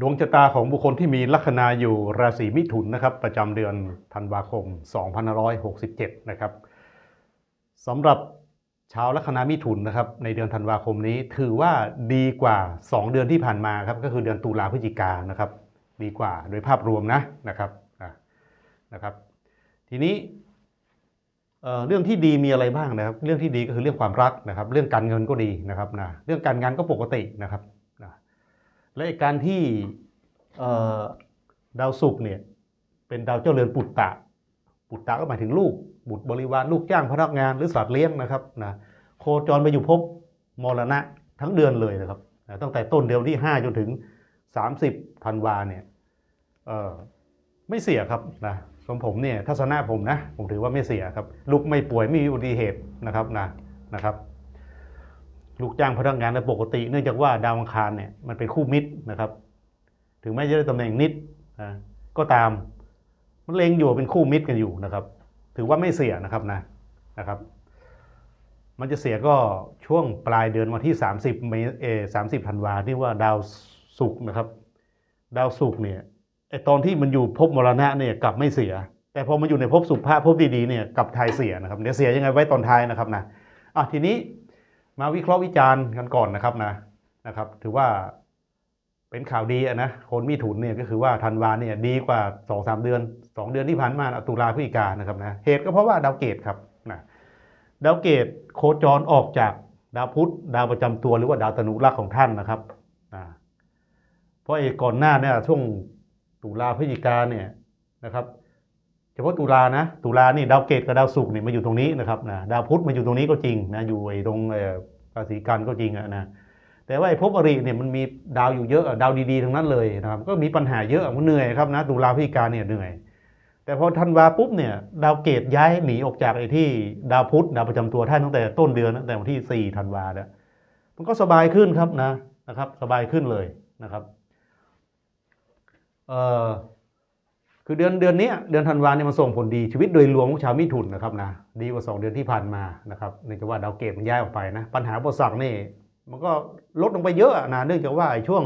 ดวงชะตาของบุคคลที่มีลัคนาอยู่ราศีมิถุนนะครับ ประจำเดือนธันวาคม 2567 นะครับสำหรับชาวลัคนามิถุนนะครับในเดือนธันวาคมนี้ถือว่าดีกว่า 2 เดือนที่ผ่านมาครับก็คือเดือนตุลาพฤศจิกานะครับดีกว่าโดยภาพรวมนะนะครับนะครับ ทีนี้เอ่อเรื่องที่ดีมีอะไรบ้างนะครับ เรื่องที่ดีก็คือเรื่องความรักนะครับ เรื่องการเงินก็ดีนะครับนะเรื่องการงานก็ปกตินะครับ และการที่ดาวศุกร์เนี่ยเป็นดาวเจ้าเรือนปุตตะ ปุตตะก็หมายถึงลูก บุตรบริวารลูกจ้างพนักงานหรือสัตว์เลี้ยงนะครับนะโคจรไปอยู่ภพมรณะทั้งเดือนเลยนะครับนะตั้งแต่ต้นเดือนที่ 5 จนถึง 30ธันวาเนี่ยไม่เสียครับนะสมผมเนี่ยทัศนะผมนะ ผมถือว่าไม่เสียครับลูกไม่ป่วยไม่มีอุบัติเหตุนะครับนะนะครับ ลูกจ้างพนักงานในปกติ เนื่องจากว่าดาวอังคารเนี่ยมันเป็นคู่มิตรนะครับ ถึงแม้จะได้ตำแหน่งนิดนะก็ตามมันเลงอยู่เป็นคู่มิตรกันอยู่นะครับ ถือว่าไม่เสียนะครับนะนะครับ มันจะเสียก็ช่วงปลายเดือนวันที่ 30เมษเออ30ธันวาที่ว่าดาวศุกร์นะครับ ดาวศุกร์เนี่ยไอตอนที่มันอยู่ภพมรณะเนี่ยกลับไม่เสีย แต่พอมันอยู่ในภพสุภาพภพดีๆเนี่ยกลับทายเสียนะครับเดี๋ยวเสียยังไงไว้ตอนท้ายนะครับนะอะทีนี้ มาวิเคราะห์วิจารณ์กันก่อนนะครับนะนะครับ ถือว่าเป็นข่าวดีอะนะคนมีถุนเนี่ยก็คือว่าธันวาเนี่ยดีกว่า2อสเดือน 2 เดือนที่ผ่านมาตุลาพฤศจิกานะครับนะเหตุก็เพราะว่าดาวเกตครับนะดาวเกตโคจรออกจากดาวพุธดาวประจำตัวหรือว่าดาวตนุรักษ์ของท่านนะครับนะเพราะไอ้ก่อนหน้าเนี่ยช่วงตุลาพฤศจิกาเนี่ยนะครับ ฉพาะตุลานะตุลานี่ดาวเกตกับดาวศุกร์เนี่ยมาอยู่ตรงนี้นะครับนะดาวพุธมาอยู่ตรงนี้ก็จริงนะอยู่ไอ้ตรงราศีกันก็จริงอะนะแต่ว่าไอ้ภพอริเนี่ยมันมีดาวอยู่เยอะดาวดีๆทั้งนั้นเลยนะครับก็มีปัญหาเยอะมันเหนื่อยครับนะตุลาพิกาเนี่ยเหนื่อย แต่พอธันวาปุ๊บเนี่ยดาวเกตย้ายหนีออกจากไอ้ที่ดาวพุธดาวประจำตัวท่านตั้งแต่ต้นเดือนตั้งแต่วันที่4ธันวาเนี่ยมันก็สบายขึ้นครับนะนะครับ สบายขึ้นเลยนะครับเอ่อ คือเดือนเดือนนี้เดือนธันวาเนี่ยมันส่งผลดีชีวิตโดยรวมของชาวมิถุนนะครับนะดีกว่า 2 เดือนที่ผ่านมานะครับเนื่องจากว่าดาวเกตมันย้ายออกไปนะปัญหาอุปสรรคนี่มันก็ลดลงไปเยอะนะเนื่องจากว่าไอ้ช่วง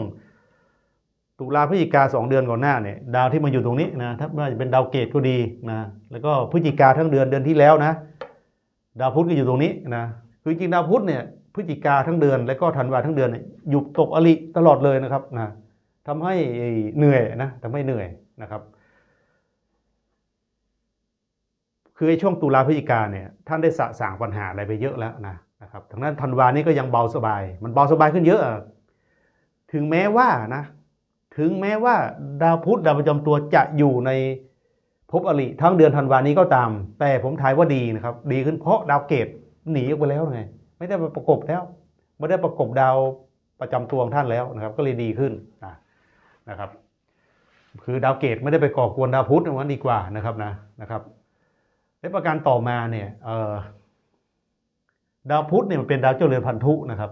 ตุลาพฤศจิกาสองเดือนก่อนหน้าเนี่ยดาวที่มาอยู่ตรงนี้นะถ้าว่าจะเป็นดาวเกตก็ดีนะแล้วก็พฤศจิกาทั้งเดือนเดือนที่แล้วนะ ดาวพุธก็อยู่ตรงนี้นะคือจริงดาวพุธเนี่ยพฤศจิกาทั้งเดือน แล้วก็ธันวาทั้งเดือนเนี่ยอยู่ตกอริตลอดเลยนะครับนะทำให้เหนื่อยนะทำให้เหนื่อยนะครับ คือไอ้ช่วงตุลาพฤศจิกาเนี่ยท่านได้สะสางปัญหาอะไรไปเยอะแล้วนะนะครับทางนั้นธันวานี้ก็ยังเบาสบาย มันเบาสบายขึ้นเยอะ ถึงแม้ว่านะถึงแม้ว่าดาวพุธดาวประจำตัวจะอยู่ในภพอริทั้งเดือนธันวานี้ก็ตาม แต่ผมทายว่าดีนะครับ ดีขึ้นเพราะดาวเกตหนีออกไปแล้วไงไม่ได้มาประกบแล้วไม่ได้ประกบดาวประจำตัวของท่านแล้วนะครับ ก็เลยดีขึ้นนะนะครับ คือดาวเกตไม่ได้ไปก่อกวนดาวพุธมันดีกว่านะครับนะนะครับ และประการต่อมาเนี่ยดาวพุธเนี่ยมันเป็นดาวเจ้าเรือพันธุนะครับ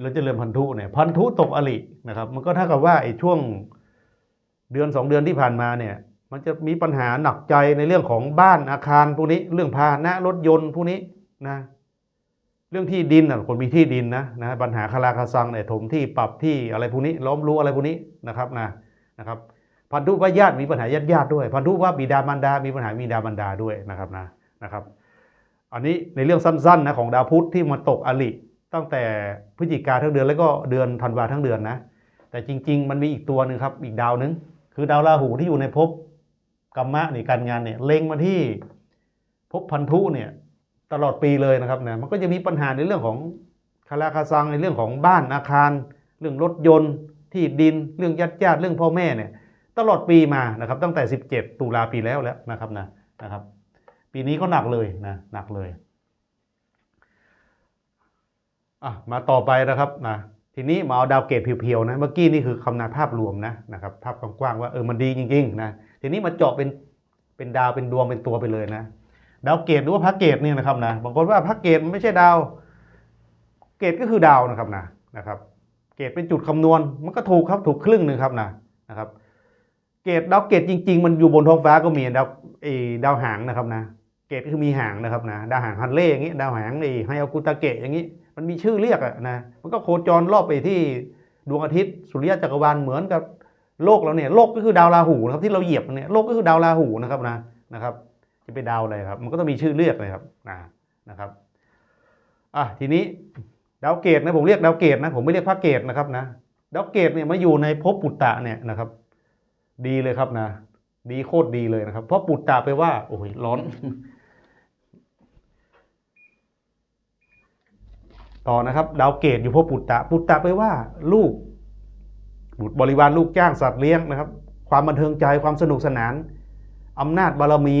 เราเจริญพันธุเนี่ยพันธุตกอรินะครับ มันก็เท่ากับว่าไอ้ช่วงเดือนสองเดือนที่ผ่านมาเนี่ย มันจะมีปัญหาหนักใจในเรื่องของบ้านอาคารพวกนี้ เรื่องพาหนะรถยนต์พวกนี้นะเรื่องที่ดินนะคนมีที่ดินนะนะปัญหาคาราคาซังเนี่ยถมที่ปรับที่อะไรพวกนี้ล้อมรั้อะไรพวกนี้นะครับนะนะครับ พันธุว่าญาติมีปัญหาญาติญาติด้วยพันธุว่าบิดามารดา มีปัญหาบิดามารดาด้วยนะครับนะนะครับ อันนี้ในเรื่องสั้นๆนะของดาวพุธที่มาตกอลิตั้งแต่พฤศจิกาทั้งเดือนแล้วก็เดือนธันวาทั้งเดือนนะแต่จริง ๆ มันมีอีกตัวหนึ่งครับอีกดาวหนึ่งคือดาวราหูที่อยู่ในภพกรรมะในการงานเนี่ยเล็งมาที่ภพพันธุเนี่ยตลอดปีเลยนะครับนะมันก็จะมีปัญหาในเรื่องของคาราคาซังในเรื่องของบ้านอาคาร เรื่องรถยนต์ ที่ดินเรื่องญาติญาติเรื่องพ่อแม่เนี่ย ตลอดปีมานะครับตั้งแต่ 17 ตุลาปีแล้วแล้วนะครับนะนะครับ ปีนี้ก็หนักเลยนะหนักเลยอะมาต่อไปนะครับนะทีนี้มาเอาดาวเกตเพียวๆนะเมื่อกี้นี่คือคำนาภาพรวมนะนะครับภาพกว้างๆว่าเออมันดีจริงๆนะทีนี้มาเจาะเป็นเป็นดาวเป็นดวงเป็นตัวไปเลยนะ ดาวเกตหรือว่าพระเกตเนี่ยนะครับนะบางคนว่าพระเกตมันไม่ใช่ดาว เกตก็คือดาวนะครับนะนะครับ เกตเป็นจุดคำนวณมันก็ถูกครับถูกครึ่งหนึ่งครับนะนะครับ เกตดาวเกตจริง ๆ มันอยู่บนท้องฟ้าก็มีดาวไอ้ดาวหางนะครับนะ เกตคือมีหางนะครับนะดาวหางฮันเล่อย่างงี้ดาวหางไอ้ไฮอากุตาเกะอย่างงี้ มันมีชื่อเรียกอะนะมันก็โคจรรอบไปที่ดวงอาทิตย์สุริยะจักรวาลเหมือนกับโลกเราเนี่ยโลกก็คือดาวราหูนะครับที่เราเหยียบเนี่ยโลกก็คือดาวราหูนะครับนะนะครับ จะไปดาวอะไรครับ มันก็ต้องมีชื่อเรียกเลยครับนะนะครับอะทีนี้ดาวเกตนะผมเรียกดาวเกตนะผมไม่เรียกพระเกตนะครับนะดาวเกตเนี่ยมาอยู่ในภพปุตตะเนี่ยนะครับ ดีเลยครับนะ ดีโคตรดีเลยนะครับ เพราะปุตตะไปว่า โอ้ยร้อน ต่อนะครับ ดาวเกตอยู่ภพปุตตะ ปุตตะไปว่า ลูก บุตรบริวารลูกจ้างสัตว์เลี้ยงนะครับ ความบันเทิงใจความสนุกสนานอำนาจบารมี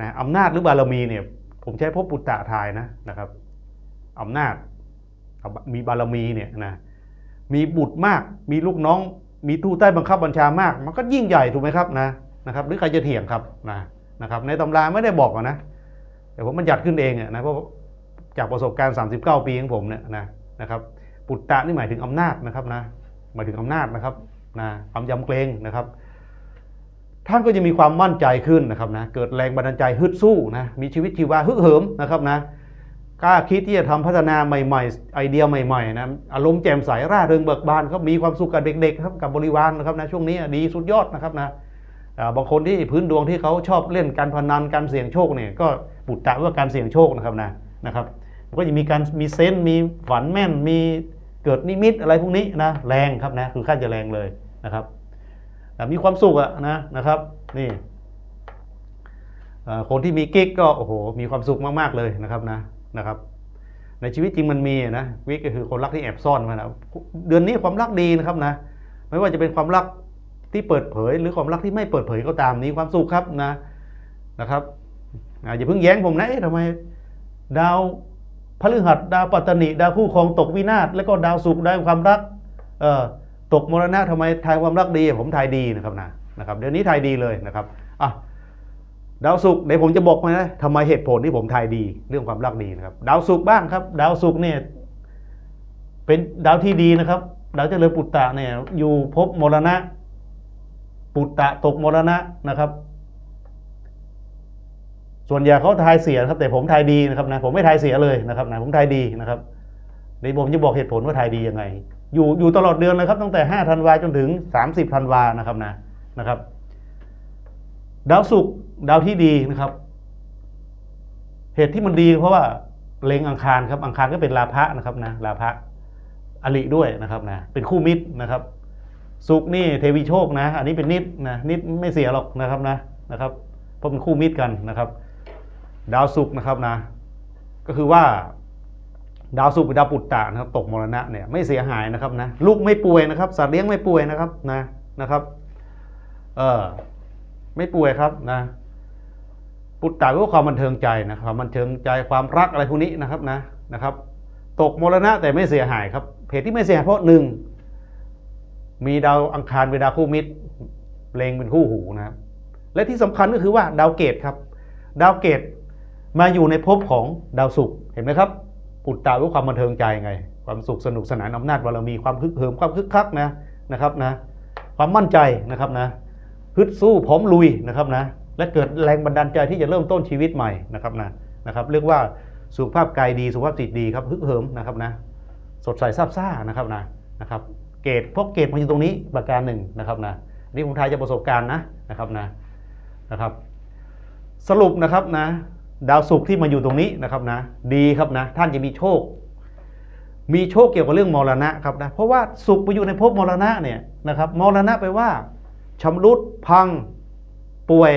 นะอำนาจหรือบารมีเนี่ย ผมใช้ภพปุตตะทายนะนะครับอำนาจมีบารมีเนี่ยนะมีบุตรมากมีลูกน้อง มีทูใต้บังคับบัญชามาก มันก็ยิ่งใหญ่ถูกไหมครับนะนะครับ หรือใครจะเถียงครับนะนะครับ ในตำราไม่ได้บอกอะนะแต่ผมมันหยัดขึ้นเองนะเพราะจากประสบการณ์ 39 ปีของผมเนี่ยนะนะครับ ปุตตะนี่หมายถึงอำนาจนะครับนะหมายถึงอำนาจนะครับนะความยำเกรงนะครับ ท่านก็จะมีความมั่นใจขึ้นนะครับนะเกิดแรงบันดาลใจฮึดสู้นะมีชีวิตชีวาฮึกเหิมนะครับนะ กล้าคิดที่จะทำพัฒนาใหม่ ๆ ไอเดียใหม่ๆนะอารมณ์แจ่มใสร่าเริงเบิกบานครับมีความสุขกับเด็กๆครับกับบริวารนะครับนะช่วงนี้ดีสุดยอดนะครับนะบางคนที่พื้นดวงที่เขาชอบเล่นการพนันการเสี่ยงโชคเนี่ยก็ปุตตะว่าการเสี่ยงโชคนะครับนะนะครับก็จะมีการมีเซนส์มีฝันแม่นมีเกิดนิมิตอะไรพวกนี้นะแรงครับนะคือขั้นจะแรงเลยนะครับอ่มีความสุขอะนะนะครับนี่คนที่มีกิ๊กก็โอ้โหมีความสุขมากๆเลยนะครับนะ นะครับ ในชีวิตจริงมันมีนะวิกก็คือคนรักที่แอบซ่อนมานะเดือนนี้ความรักดีนะครับนะ ไม่ว่าจะเป็นความรักที่เปิดเผย หรือความรักที่ไม่เปิดเผยก็ตามมีความสุขครับนะนะครับอย่าเพิ่งแย้งผมนะเอ๊ะทำไมดาวพฤหัสดาวปัตตนิดาวคู่ครองตกวินาศแล้วก็ดาวศุกร์ดาวความรักเอ่อตกมรณะทำไมทายความรักดีผมทายดีนะครับนะนะครับเดี๋ยวนี้ทายดีเลยนะครับอะ ดาวศุกร์เดี๋ยวผมจะบอกมนะทำไมเหตุผลที่ผมทายดีเรื่องความรักดีนะครับ ดาวศุกร์บ้างครับ ดาวศุกร์เนี่ยเป็นดาวที่ดีนะครับ ดาวเจริญปุตตะเนี่ย อยู่ภพมรณะ ปุตตะตกมรณะนะครับ ส่วนใหญ่เขาทายเสียครับ แต่ผมทายดีนะครับนะผมไม่ทายเสียเลยนะครับนะผมทายดีนะครับเดี๋ยวผมจะบอกเหตุผลว่าทายดียังไง อยู่อยู่ตลอดเดือนเลยครับตั้งแต่5ธันวาจนถึง 30ธันวานะครับนะนะครับ ดาวศุกร์ดาวที่ดีนะครับ เหตุที่มันดีเพราะว่าเล็งอังคารครับ อังคารก็เป็นลาภะนะครับนะลาภะอริด้วยนะครับนะเป็นคู่มิตรนะครับศุกนี่เทวีโชคนะ อันนี้เป็นนิดนะนิดไม่เสียหรอกนะครับนะนะครับเพราะเป็นคู่มิตรกันนะครับ ดาวศุกนะครับนะ ก็คือว่าดาวศุกเป็นดาวปุตตะนะครับ ตกมรณะเนี่ยไม่เสียหายนะครับนะลูกไม่ป่วยนะครับ สัตว์เลี้ยงไม่ป่วยนะครับนะนะครับ เออ ไม่ป่วยครับนะปุตตะเพื่อความบันเทิงใจนะครับความบันเทิงใจความรักอะไรพวกนี้นะครับนะนะครับ ตกมรณะแต่ไม่เสียหายครับเหตุที่ไม่เสียหายเพราะหนึ่งมีดาวอังคารเป็นดาวคู่มิตรเลงเป็นคู่หูนะครับ และที่สำคัญก็คือว่าดาวเกตครับ ดาวเกตมาอยู่ในภพของดาวศุกร์เห็นไหมครับ ปุตตะรู้ความบันเทิงใจไง ความสุขสนุกสนานอำนาจบารมีความคึกเหิมความคึกคักนะนะครับนะ ความมั่นใจนะครับนะ ฮึดสู้พร้อมลุยนะครับนะและเกิดแรงบันดาลใจที่จะเริ่มต้นชีวิตใหม่นะครับนะนะครับเรียกว่าสุขภาพกายดีสุขภาพจิตดีครับฮึกเหิมนะครับนะสดใสซาบซ่านะครับนะนะครับเกตพวกเกตมันอยู่ตรงนี้ประการหนึ่งนะครับนะนี่ผมทายจากประสบการณ์นะนะครับนะนะครับสรุปนะครับนะดาวศุกร์ที่มาอยู่ตรงนี้นะครับนะดีครับนะท่านจะมีโชค มีโชคเกี่ยวกับเรื่องมรณะครับนะเพราะว่าศุกร์ไปอยู่ในภพมรณะเนี่ยนะครับมรณะไปว่า ชำรุดพังป่วย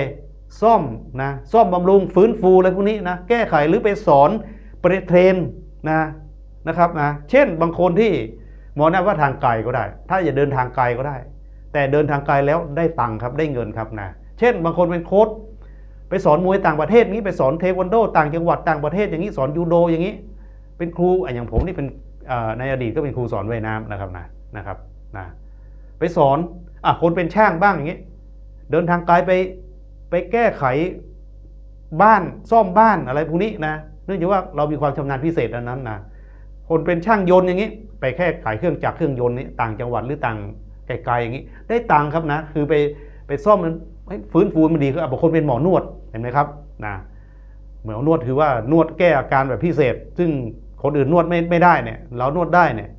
ซ่อมนะซ่อมบำรุงฟื้นฟูอะไรพวกนี้นะแก้ไขหรือไปสอนไปเทรนนะนะครับนะเช่นบางคนที่มองหน้าว่าทางไกลก็ได้ ถ้าอย่าเดินทางไกลก็ได้ แต่เดินทางไกลแล้วได้ตังค์ครับได้เงินครับนะเช่น บางคนเป็นโค้ชไปสอนมวยต่างประเทศนี้ไปสอนเทควันโด ต่างจังหวัดต่างประเทศอย่างนี้สอนยูโดอย่างนี้ เป็นครูอย่างผมนี่เป็นในอดีตก็เป็นครูสอนว่ายน้ำนะครับนะนะครับนะไปสอน อะคนเป็นช่างบ้างอย่างนี้ เดินทางไกลไปไปแก้ไขบ้านซ่อมบ้านอะไรพวกนี้นะเนื่องจากว่าเรามีความชำนาญพิเศษอันนั้นนะคนเป็นช่างยนต์อย่างนี้ ไปแค่ขายเครื่องจักรเครื่องยนต์นี้ต่างจังหวัดหรือต่างไกลๆอย่างนี้ ได้ตังค์ครับนะ คือไปไปซ่อมมันฟื้นฟูมันดีคือบางคนเป็นหมอนวดเห็นไหมครับนะหมอนวดคือว่านวดแก้อาการแบบพิเศษ ซึ่งคนอื่นนวดไม่ไม่ได้เนี่ย เรานวดได้เนี่ย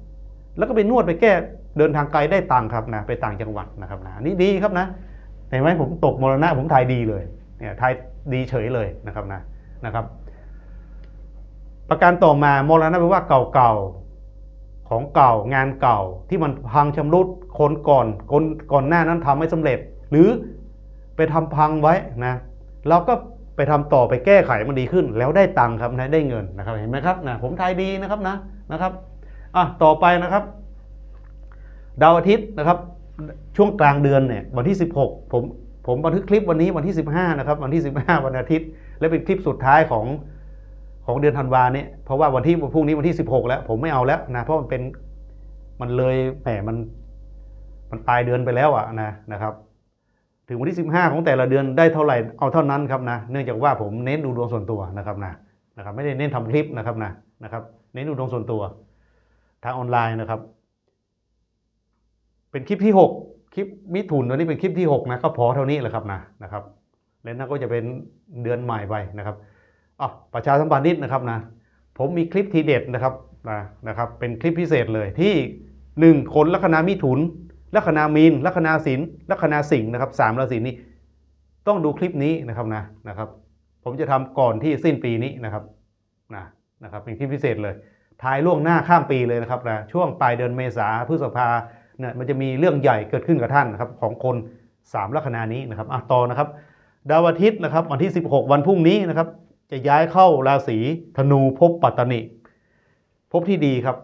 แล้วก็ไปนวดไปแก้ เดินทางไกลได้ตังค์ครับนะไปต่างจังหวัดนะครับนะนี่ดีครับนะเห็นไหมผมตกมรณะผมทายดีเลยเนี่ยทายดีเฉยเลยนะครับนะนะครับ ประการต่อมามรณะแปลว่าเก่าๆของเก่างานเก่าที่มันพังชำรุดคนก่อนคนก่อนหน้านั้นทำไม่สำเร็จ หรือไปทำพังไว้นะเราก็ไปทำต่อไปแก้ไขมันดีขึ้น แล้วได้ตังค์ครับนะได้เงินนะครับเห็นไหมครับนะผมทายดีนะครับนะนะครับอะต่อไปนะครับ ดาวอาทิตย์นะครับช่วงกลางเดือนเนี่ยวันที่ 16 ผมผมบันทึกคลิปวันนี้วันที่ 15นะครับวันที่ 15 วันอาทิตย์ และเป็นคลิปสุดท้ายของของเดือนธันวาเนี่ยเพราะว่าวันที่พรุ่งนี้วันที่ 16 แล้ว ผมไม่เอาแล้วนะเพราะมันเป็นมันเลยแหมมันมันปลายเดือนไปแล้วอะนะนะครับ ถึงวันที่ 15 ของแต่ละเดือนได้เท่าไหร่เอาเท่านั้นครับนะเนื่องจากว่าผมเน้นดูดวงส่วนตัวนะครับนะนะครับ ไม่ได้เน้นทำคลิปนะครับนะนะครับ เน้นดูดวงส่วนตัว ทางออนไลน์นะครับ เป็นคลิปที่ 6 คลิปมิถุนวันนี้เป็นคลิปที่ 6 นะก็พอเท่านี้แหละครับนะนะครับแล้วนั่นก็จะเป็นเดือนใหม่ไปนะครับอะประชาสัมพันธ์นิดนะครับนะผมมีคลิปทีเด็ดนะครับนะนะครับเป็นคลิปพิเศษเลยที่ 1 คนลัคนามิถุนลัคนามีนลัคนาสินลัคนาสิงห์นะครับสามราศีนี้ต้องดูคลิปนี้นะครับนะนะครับ ผมจะทำก่อนที่สิ้นปีนี้นะครับนะนะครับเป็นคลิปพิเศษเลยทายล่วงหน้าข้ามปีเลยนะครับนะช่วงปลายเดือนเมษาพฤษภา นี่ยมันจะมีเรื่องใหญ่เกิดขึ้นกับท่านนะครับของคนสามลัคนานี้นะครับอะต่อนะครับ ดาวอาทิตย์นะครับวันที่ 16 วันพรุ่งนี้นะครับ จะย้ายเข้าราศีธนูภพปัตตนิภพที่ดีครับ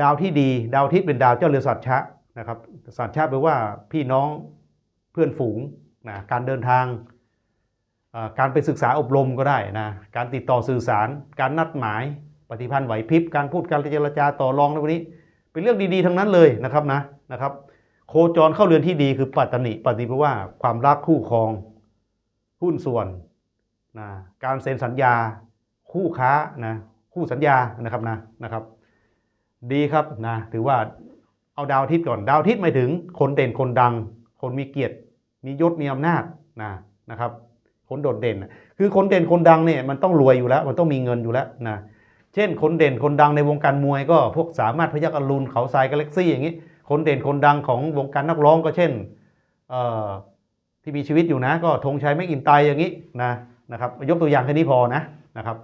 ดาวที่ดี ดาวอาทิตย์เป็นดาวเจ้าเรือสัตชะนะครับสัตชะแปลว่าพี่น้องเพื่อนฝูงนะการเดินทางการไปศึกษาอบรมก็ได้นะ การติดต่อสื่อสาร การนัดหมาย ปฏิพันธ์ไหวพริบ การพูดการเจรจาต่อรองในวันนี้ เป็นเรื่องดีๆทั้งนั้นเลยนะครับนะนะครับ โคจรเข้าเรือนที่ดีคือปัตตนิปัตติแปลว่าความรักคู่ครอง หุ้นส่วนนะการเซ็นสัญญา คู่ค้านะคู่สัญญานะครับนะนะครับ ดีครับนะถือว่าเอาดาวอาทิตย์ก่อนดาวอาทิตย์หมายถึง คนเด่นคนดัง คนมีเกียรติ มียศมีอำนาจนะนะครับ คนโดดเด่น คือคนเด่นคนดังเนี่ยมันต้องรวยอยู่แล้ว มันต้องมีเงินอยู่แล้วนะ ช่น คนเด่นคนดังในวงการมวยก็พวกสามารถพยักอรุณเขาทรายกาแล็กซี่อย่างนี้ คนเด่นคนดังของวงการนักร้องก็เช่นที่มีชีวิตอยู่นะ ก็ธงชัยไม่กินไตายอย่างนี้นะนะครับยกตัวอย่างแค่นี้พอนะนะครับ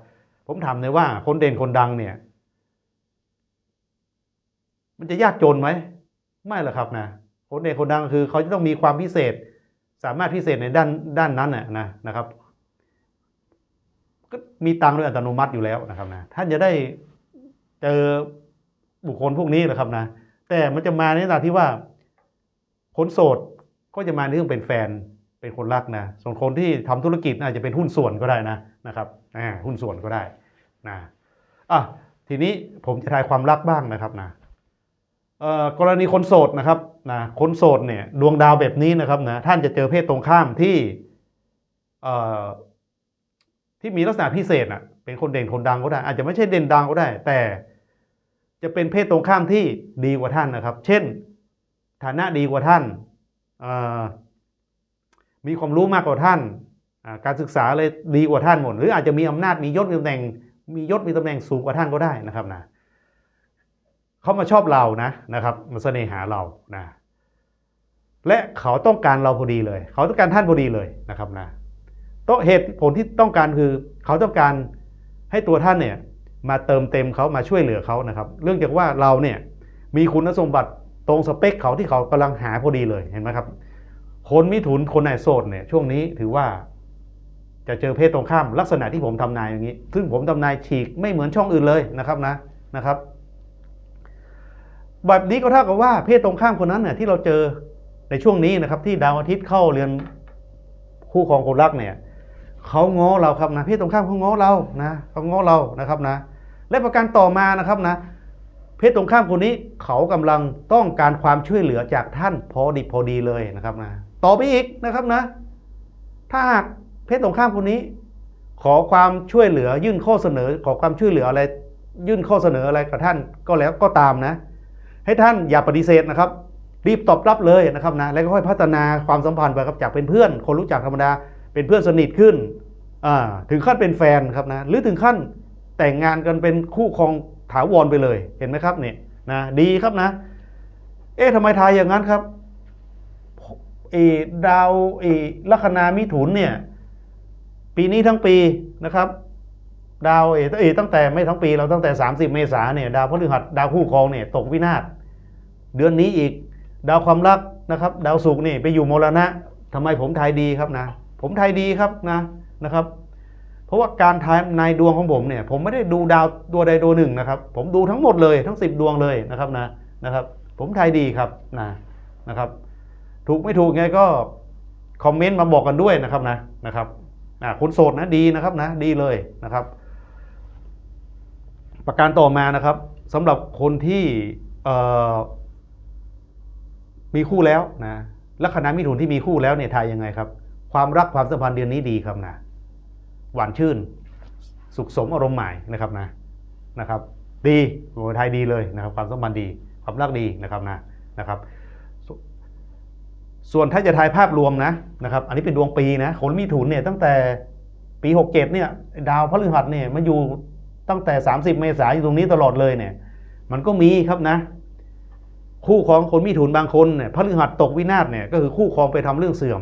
ผมถามเลยว่าคนเด่นคนดังเนี่ย มันจะยากจนไหมไม่หรอกครับนะคนเด่นคนดังคือเขาจะต้องมีความพิเศษ สามารถพิเศษในด้านด้านนั้นน่ะนะนะครับ ก็มีตังค์โดยอัตโนมัติอยู่แล้วนะครับนะท่านจะได้เจอบุคคลพวกนี้แหละครับนะ แต่มันจะมาในลักษณะที่ว่าคนโสดก็จะมาในเรื่องเป็นแฟนเป็นคนรักนะส่วนคนที่ทำธุรกิจอาจจะเป็นหุ้นส่วนก็ได้นะนะครับหุ้นส่วนก็ได้นะอะทีนี้ผมจะทายความรักบ้างนะครับนะกรณีคนโสดนะครับนะคนโสดเนี่ยดวงดาวแบบนี้นะครับนะท่านจะเจอเพศตรงข้ามที่เอ่อ ที่มีลักษณะพิเศษอะ เป็นคนเด่นคนดังก็ได้ อาจจะไม่ใช่เด่นดังก็ได้ แต่ จะเป็นเพศตรงข้ามที่ดีกว่าท่านนะครับ เช่น ฐานะดีกว่าท่านมีความรู้มากกว่าท่าน การศึกษาเลยดีกว่าท่านหมด หรืออาจจะมีอำนาจมียศมีตำแหน่ง มียศมีตำแหน่งสูงกว่าท่านก็ได้นะครับนะเขามาชอบเรานะนะครับมาเสน่หาเรานะและเขาต้องการเราพอดีเลย เขาต้องการท่านพอดีเลยนะครับนะ ต้องเหตุผลที่ต้องการคือเขาต้องการให้ตัวท่านเนี่ยมาเติมเต็มเขามาช่วยเหลือเขานะครับ เรื่องจากว่าเราเนี่ยมีคุณสมบัติตรงสเปคเขาที่เขากำลังหาพอดีเลยเห็นไหมครับ คนมิถุนคนไหนโสดเนี่ยช่วงนี้ถือว่าจะเจอเพศตรงข้ามลักษณะที่ผมทำนายอย่างนี้ ซึ่งผมทำนายฉีกไม่เหมือนช่องอื่นเลยนะครับนะนะครับ แบบนี้ก็เท่ากับว่าเพศตรงข้ามคนนั้นเนี่ยที่เราเจอในช่วงนี้นะครับ ที่ดาวอาทิตย์เข้าเรือนคู่ครองคนรักเนี่ย เขาง้อเราครับนะเพศตรงข้ามเขาง้อเรานะเขาง้อเรานะครับนะ และประการต่อมานะครับนะ เพศตรงข้ามคนนี้เขากำลังต้องการความช่วยเหลือจากท่านพอดีพอดีเลยนะครับนะต่อไปอีกนะครับนะ ถ้าหากเพศตรงข้ามคนนี้ ขอความช่วยเหลือยื่นข้อเสนอ ขอความช่วยเหลืออะไร ยื่นข้อเสนออะไรกับท่านก็แล้วก็ตามนะ ให้ท่านอย่าปฏิเสธนะครับ รีบตอบรับเลยนะครับนะแล้วก็ค่อยพัฒนาความสัมพันธ์ไปครับจากเป็นเพื่อน คนรู้จักธรรมดา เป็นเพื่อนสนิทขึ้นถึงขั้นเป็นแฟนครับนะหรือถึงขั้นแต่งงานกันเป็นคู่ครองถาวรไปเลยเห็นไหมครับเนี่ยนะดีครับนะ เอ๊ะทำไมทายอย่างนั้นครับเออดาวเออลัคนามิถุนเนี่ยปีนี้ทั้งปีนะครับ ดาวเออเออตั้งแต่ไม่ทั้งปีเราตั้งแต่ 30 เมษาเนี่ยดาวพฤหัสดาวคู่ครองเนี่ยตกวินาศเดือนนี้อีก ดาวความรักนะครับ ดาวศุกร์นี่ไปอยู่มรณะทำไมผมทายดีครับนะ ผมทายดีครับนะนะครับ เพราะว่าการทายในดวงของผมเนี่ย ผมไม่ได้ดูดาวตัวใดตัวหนึ่งนะครับ ผมดูทั้งหมดเลยทั้ง 10 ดวงเลยนะครับนะนะครับ ผมทายดีครับนะนะครับ ถูกไม่ถูกไงก็คอมเมนต์มาบอกกันด้วยนะครับนะนะครับอ่าคนโสดนะดีนะครับนะดีเลยนะครับ ประการต่อมานะครับสำหรับคนที่มีคู่แล้วนะลัคนามิถุนที่มีคู่แล้วเนี่ยทายยังไงครับ ความรักความสัมพันธ์เดือนนี้ดีครับนะหวานชื่น สุขสมอารมณ์หมายนะครับนะนะครับ ดีโอ้ไทยดีเลยนะครับ ความสัมพันธ์ดี ความรักดีนะครับนะนะครับ ส่วนถ้าจะทายภาพรวมนะนะครับ อันนี้เป็นดวงปีนะคนมีถุนเนี่ยตั้งแต่ปี67เจ็ดเนี่ย ดาวพฤหัสเนี่ยมาอยู่ตั้งแต่ 30 เมษายนอยู่ตรงนี้ตลอดเลยเนี่ย มันก็มีครับนะ คู่ของคนมีถุนบางคนเนี่ยพฤหัสตกวินาศเนี่ยก็คือคู่ครองไปทำเรื่องเสื่อม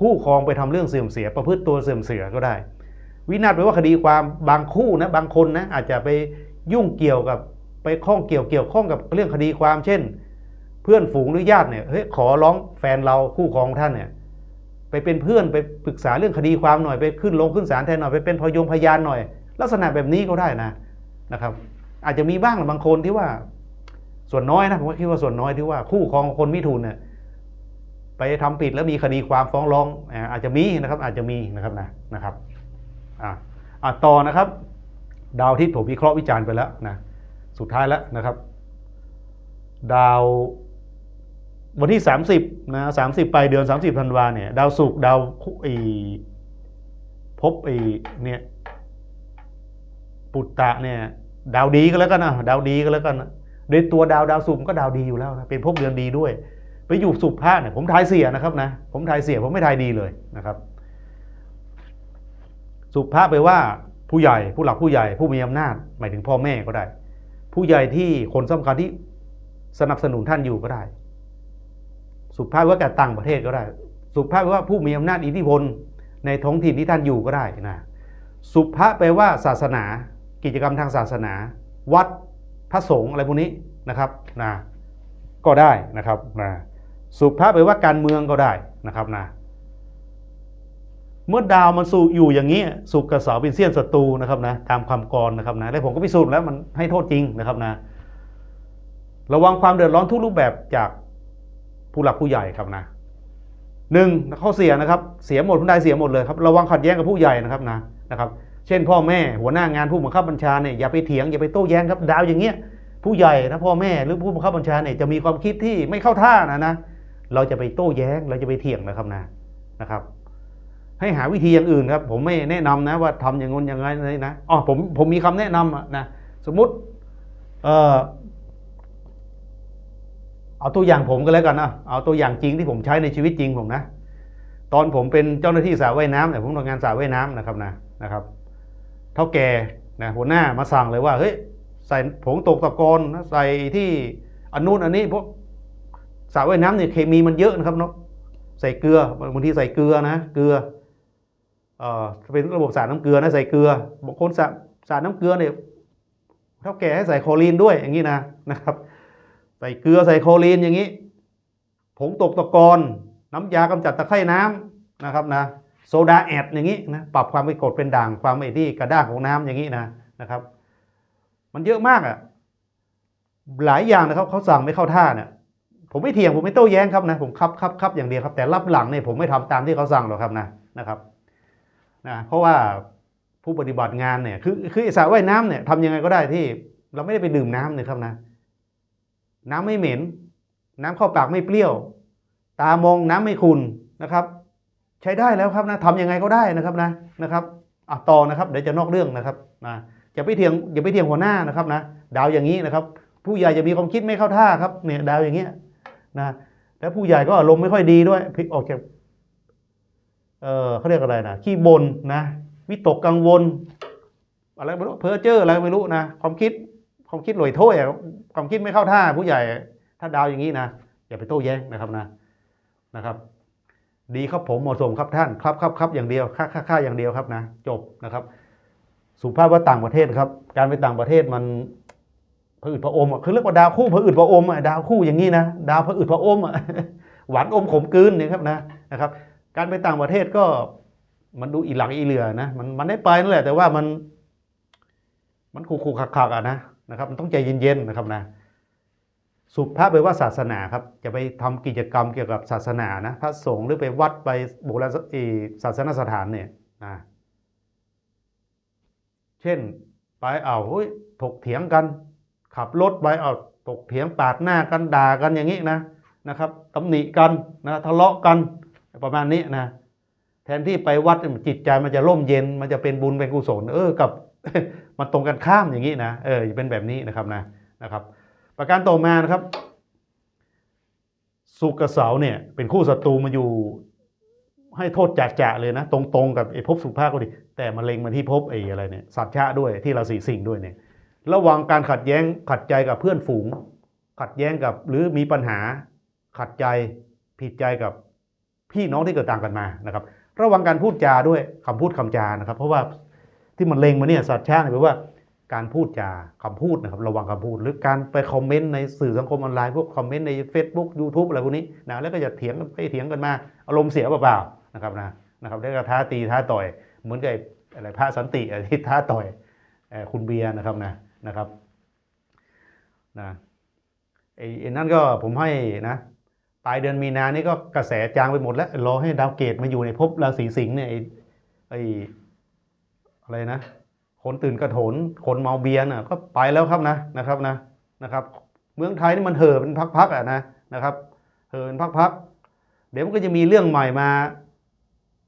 คู่ครองไปทำเรื่องเสื่อมเสีย ประพฤติตัวเสื่อมเสียก็ได้ วินาศแปลว่าคดีความบางคู่นะบางคนนะอาจจะไปยุ่งเกี่ยวกับไปข้องเกี่ยวเกี่ยวข้องกับเรื่องคดีความเช่น เพื่อนฝูงหรือญาติเนี่ยเฮ้ยขอร้องแฟนเราคู่ครองท่านเนี่ยไปเป็นเพื่อนไปปรึกษาเรื่องคดีความหน่อยไปขึ้นลงขึ้นศาลแทนหน่อยไปเป็นพยงพยานหน่อย ลักษณะแบบนี้ก็ได้นะนะครับ อาจจะมีบ้างบางคนที่ว่า ส่วนน้อยนะผมก็คิดว่าส่วนน้อยที่ว่าคู่ครองคนมิถุนเนี่ย ไปทำผิดแล้วมีคดีความฟ้องร้องอาจจะมีนะครับอาจจะมีนะครับนะนะครับอ่าต่อนะครับ ดาวที่ผมวิเคราะห์วิจารณ์ไปแล้วนะสุดท้ายแล้วนะครับ ดาววันที่ 30นะ30ไปเดือน 30ธันวาเนี่ยดาวศุกร์ดาวไอพบไอเนี่ยปุตตะเนี่ยดาวดีก็แล้วกันนะดาวดีก็แล้วกันนะโดยตัวดาวดาวศุกร์ก็ดาวดีอยู่แล้วนะเป็นภพเดือนดีด้วย ไปอยู่สุภาเนี่ยผมทายเสียนะครับนะผมทายเสียผมไม่ทายดีเลยนะครับ สุภาพไปว่าผู้ใหญ่ผู้หลักผู้ใหญ่ผู้มีอำนาจหมายถึงพ่อแม่ก็ได้ ผู้ใหญ่ที่คนสำคัญที่สนับสนุนท่านอยู่ก็ได้ สุภาพว่าแก่ต่างประเทศก็ได้ สุภาพแปว่าผู้มีอำนาจอิทธิพลในท้องถิ่นที่ท่านอยู่ก็ได้นะสุภาพแปลว่าศาสนา กิจกรรมทางศาสนา วัดพระสงฆ์อะไรพวกนี้นะครับนะก็ได้นะครับนะ สุภาพแปลว่าการเมืองก็ได้นะครับนะ เมื่อดาวมันสู่อยู่อย่างนี้ สุกกับเสาเป็นเสี้ยนศัตรูนะครับนะตามคำกรนะครับนะและผมก็พิสูจน์แล้วมันให้โทษจริงนะครับนะ ระวังความเดือดร้อนทุกรูปแบบจากผู้หลักผู้ใหญ่ครับนะหนึ่งข้อเสียนะครับ เสียหมดคุณได้เสียหมดเลยครับ ระวังขัดแย้งกับผู้ใหญ่นะครับนะนะครับ เช่น พ่อแม่หัวหน้างานผู้บังคับบัญชาเนี่ยอย่าไปเถียงอย่าไปโต้แย้งครับดาวอย่างเงี้ยผู้ใหญ่นะพ่อแม่หรือผู้บังคับบัญชาเนี่ยจะมีความคิดที่ไม่เข้าท่านะนะ เราจะไปโต้แย้งเราจะไปเถียงนะครับนะนะครับ ให้หาวิธีอย่างอื่นครับ ผมไม่แนะนำนะว่าทำอย่างงนอย่างไงนะอ๋อผมผมมีคำแนะนำนะสมมุติเออเอาตัวอย่างผมก็แล้วกันนะเอาตัวอย่างจริงที่ผมใช้ในชีวิตจริงผมนะ ตอนผมเป็นเจ้าหน้าที่สระว่ายน้ำเนี่ยผมทำงานสระว่ายน้ำนะครับนะนะครับเท่าแก่นะหัวหน้ามาสั่งเลยว่าเฮ้ยใส่ผงตกตะกอนนะใส่ที่อันนู้นอันนี้พวก สระว่ายน้ำเนี่ยเคมีมันเยอะนะครับเนาะใส่เกลือบางทีใส่เกลือนะเกลือเอ่อเป็นระบบสารน้ำเกลือนะใส่เกลือบางคนสระสารน้ำเกลือเนี่ยเท่าแก่ให้ใส่คลอรีนด้วยอย่างนี้นะนะครับ ใส่เกลือใส่คลีนอย่างนี้ ผงตกตะกอนน้ำยากำจัดตะไคร่น้ำนะครับนะโซดาแอดอย่างนี้นะปรับความเป็นกรดเป็นด่างความไอ้ที่กระด้างของน้ำอย่างนี้นะนะครับ มันเยอะมากอะ่ะหลายอย่างนะครับเขาสั่งไม่เข้าท่าเนี่ย ผมไม่เถียงผมไม่โต้แย้งครับนะผมครับครับครับอย่างเดียวครับ แต่รับหลังเนี่ยผมไม่ทำตามที่เขาสั่งหรอกครับนะนะครับนะเพราะว่าผู้ปฏิบัติงานเนี่ยคือคืออ้สระว่ายน้ำเนี่ยทำยังไงก็ได้ที่ เราไม่ได้ไปดื่มน้ำเนี่ยครับนะ น้ำไม่เหม็น น้ำเข้าปากไม่เปรี้ยว ตามองน้ำไม่ขุ่นนะครับ ใช้ได้แล้วครับนะทำยังไงก็ได้นะครับนะนะครับอะต่อนะครับเดี๋ยวจะนอกเรื่องนะครับนะอย่าไปเถียงอย่าไปเถียงหัวหน้านะครับนะดาวอย่างนี้นะครับ ผู้ใหญ่จะมีความคิดไม่เข้าท่าครับเนี่ยดาวอย่างเงี้ย นะแล้วผู้ใหญ่ก็อารมณ์ไม่ค่อยดีด้วยพลิกออกจากเออเขาเรียกอะไรนะขี้บนนะวิตกกังวล อะไรไม่รู้เพ้อเจ้ออะไรไม่รู้นะความคิดความคิดหลอยถ้ยอความคิดไม่เข้าท่า ผู้ใหญ่ถ้าดาวอย่างนี้นะอย่าไปโต้แย้งนะครับนะนะครับ ดีครับผมเหมาะสมครับท่านครับครับครับอย่างเดียวค่าค่าค่าอย่างเดียวครับนะ จบนะครับ สุภาพว่าต่างประเทศครับ การไปต่างประเทศมัน ผะอืดผะอมอะคือเรียกว่าดาวคู่ผะอืดผะอมอะดาวคู่อย่างนี้นะดาวผะอืดผะอมอะหวานอมขมกลืนเนี่ยครับนะนะครับ การไปต่างประเทศก็มันดูอีหลังอีเหลือนะมันมันได้ไปนั่นแหละแต่ว่ามัน มันขู่ขู่ขักขักอะนะนะครับ มันต้องใจเย็นๆนะครับนะสุภาพไปว่าศาสนาครับ จะไปทำกิจกรรมเกี่ยวกับศาสนานะพระสงฆ์หรือไปวัดไปโบราณสเอ่อศาสนสถานเนี่ยนะเช่นไปเอาเฮ้ยถกเถียงกัน ขับรถไปเอาถกเถียงปาดหน้ากันด่ากันอย่างนี้นะนะครับตำหนิกันนะทะเลาะกันประมาณนี้นะแทนที่ไปวัดจิตใจมันจะร่มเย็น มันจะเป็นบุญเป็นกุศลเออกับมันตรงกันข้ามอย่างนี้นะเออเป็นแบบนี้นะครับนะนะครับ ประการต่อมานะครับสุกกับเสาร์เนี่ยเป็นคู่ศัตรูมาอยู่ให้โทษจัดจะเลยนะ ตรงๆกับไอ้ภพสุภาพก็ดี แต่มาเล็งมาที่ภพไอ้อะไรเนี่ยสัตว์ชะด้วยที่ราศีสิงห์ด้วยเนี่ย ระวังการขัดแย้งขัดใจกับเพื่อนฝูง ขัดแย้งกับหรือมีปัญหา ขัดใจผิดใจกับพี่น้องที่เกิดต่างกันมานะครับ ระวังการพูดจาด้วยคำพูดคำจานะครับ เพราะว่าที่มันเลงมาเนี่ยสัตว์ชาติเนี่ยแปลว่าการพูดจาคำพูดนะครับ ระวังคำพูด หรือการไปคอมเมนต์ในสื่อสังคมออนไลน์พวกคอมเมนต์ใน Facebook YouTube อะไรพวกนี้นะแล้วก็จะเถียงกันไปเถียงกันมา อารมณ์เสียเปล่าๆนะครับนะนะครับแล้วก็ท้าตีท้าต่อย เหมือนกับอะไรพระสันติอะไรที่ท้าต่อยคุณเบียร์นะครับนะ นะครับนะไอ้นั่นก็ผมให้นะปลายเดือนมีนานี่ก็กระแสจางไปหมดแล้ว รอให้ดาวเกตมาอยู่ในภพราศีสิงห์เนี่ยไอ้ไอ้อะไรนะ คนตื่นกระโถนคนเมาเบียร์น่ะก็ไปแล้วครับนะนะครับนะนะครับ เมืองไทยนี่มันเห่อเป็นพักๆอะนะนะครับเห่อเป็นพักๆเดี๋ยวมันก็จะมีเรื่องใหม่มา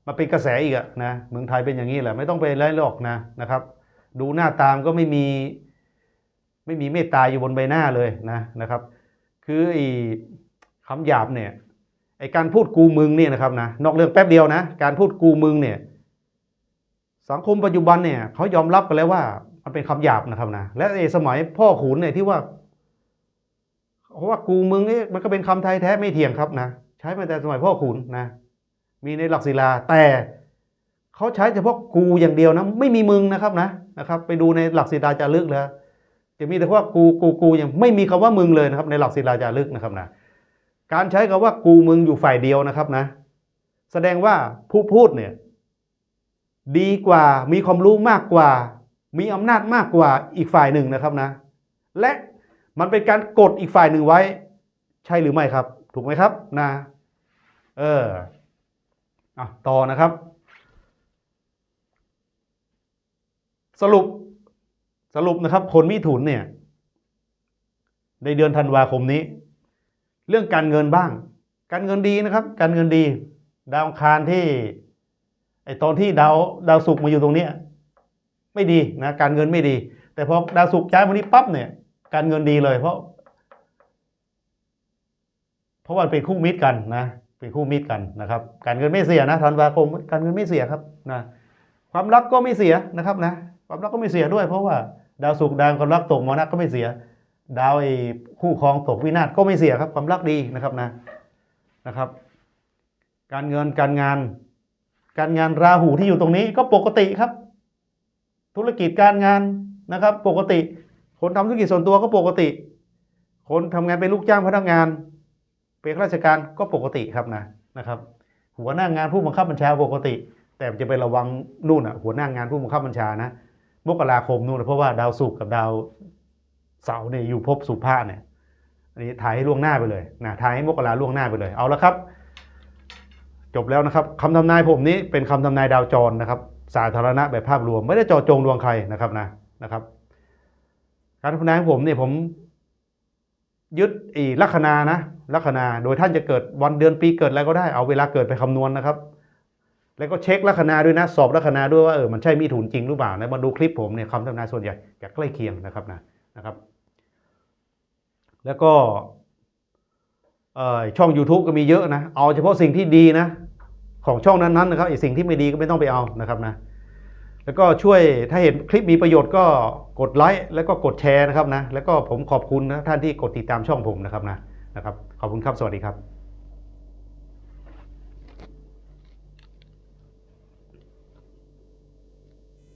มาเป็นกระแสอีกอะนะเมืองไทยเป็นอย่างนี้แหละไม่ต้องไปไล่หรอกนะนะครับ ดูหน้าตามก็ไม่มี ไม่มีเมตตาอยู่บนใบหน้าเลยนะนะครับ คือไอ้คำหยาบเนี่ยไอ้การพูดกูมึงเนี่ยนะครับนะนอกเรื่องแป๊บเดียวนะ การพูดกูมึงเนี่ยสังคมปัจจุบันเนี่ยเขายอมรับกันแล้วว่ามันเป็นคำหยาบนะครับนะและไอ้สมัยพ่อขุนเนี่ยที่ว่าเพราะว่ากูมึงเนี่ยมันก็เป็นคำไทยแท้ไม่เถียงครับนะใช้มาแต่สมัยพ่อขุนนะมีในหลักศิลาแต่เขาใช้เฉพาะกูอย่างเดียวนะไม่มีมึงนะครับนะนะครับ ไปดูในหลักศิลาจารึกแล้ว จะมีแต่ว่ากูกูกูย่างไม่มีคำว่ามึงเลยนะครับ ในหลักศิลาจารึกนะครับนะการใช้คำว่ากูมึงอยู่ฝ่ายเดียวนะครับนะ แสดงว่าผู้พูดเนี่ย ดีกว่ามีความรู้มากกว่า มีอำนาจมากกว่าอีกฝ่ายหนึ่งนะครับนะ และมันเป็นการกดอีกฝ่ายหนึ่งไว้ ใช่หรือไม่ครับ ถูกไหมครับนะเอออะต่อนะครับ สรุป สรุปนะครับคนมิถุนเนี่ย ในเดือนธันวาคมนี้ เรื่องการเงินบ้าง การเงินดีนะครับ การเงินดี ดาวคารที่ไอตอนที่ดาวดาวศุกร์มาอยู่ตรงเนี้ยไม่ดีนะการเงินไม่ดี แต่พอดาวศุกร์ย้ายมานี้ปั๊บเนี่ย การเงินดีเลย เพราะ เพราะว่าเป็นคู่มิตรกันนะเป็นคู่มิตรกันนะครับ การเงินไม่เสียนะธันวาคมการเงินไม่เสียครับนะความรักก็ไม่เสียนะครับนะความรักก็ไม่เสียด้วยเพราะว่า ดาวศุกดาวความรักตกมรณะก็ไม่เสีย ดาวไอ้คู่ครองตกวินาศก็ไม่เสียครับ ความรักดีนะครับนะนะครับ การเงินการงาน การงานราหูที่อยู่ตรงนี้ก็ปกติครับ ธุรกิจการงานนะครับ ปกติ คนทำธุรกิจส่วนตัวก็ปกติ คนทำงานเป็นลูกจ้างพนักงานเป็นข้าราชการก็ปกติครับนะนะครับ หัวหน้างานผู้บังคับบัญชาปกติ แต่จะไประวังนู่นอะหัวหน้างานผู้บังคับบัญชานะ มกราคมนู่นนะเพราะว่าดาวศุกร์กับดาวเสาร์เนี่ยอยู่ภพสุภาเนี่ยอันนี้ถ่ายให้ล่วงหน้าไปเลยนะถ่ายให้มกราล่วงหน้าไปเลย เอาละครับ จบแล้วนะครับคำทำนายผมนี้เป็นคำทำนายดาวจรนะครับ สาธารณะแบบภาพรวม ไม่ได้จาะจงดวงใครนะครับนะนะครับ การทำนายของผมเนี่ยผม ยึดอีลัคนานะลัคนาโดยท่านจะเกิดวันเดือนปีเกิดอะไรก็ได้เอาเวลาเกิดไปคำนวณนะครับ แล้วก็เช็คลัคนาด้วยนะ สอบลัคนาด้วยว่าเออมันใช่มีถุนจริงหรือเปล่านะมาดูคลิปผมเนี่ยคำทำนายส่วนใหญ่จะใกล้เคียงนะครับนะนะครับ แล้วก็เออช่อง YouTube ก็มีเยอะนะ เอาเฉพาะสิ่งที่ดีนะ ของช่องนั้นๆนะครับไอ้สิ่งที่ไม่ดีก็ไม่ต้องไปเอานะครับนะแล้วก็ช่วยถ้าเห็นคลิปมีประโยชน์ก็กดไลค์แล้วก็กดแชร์นะครับนะ แล้วก็ผมขอบคุณนะท่านที่กดติดตามช่องผมนะครับนะนะครับ ขอบคุณครับ สวัสดีครับ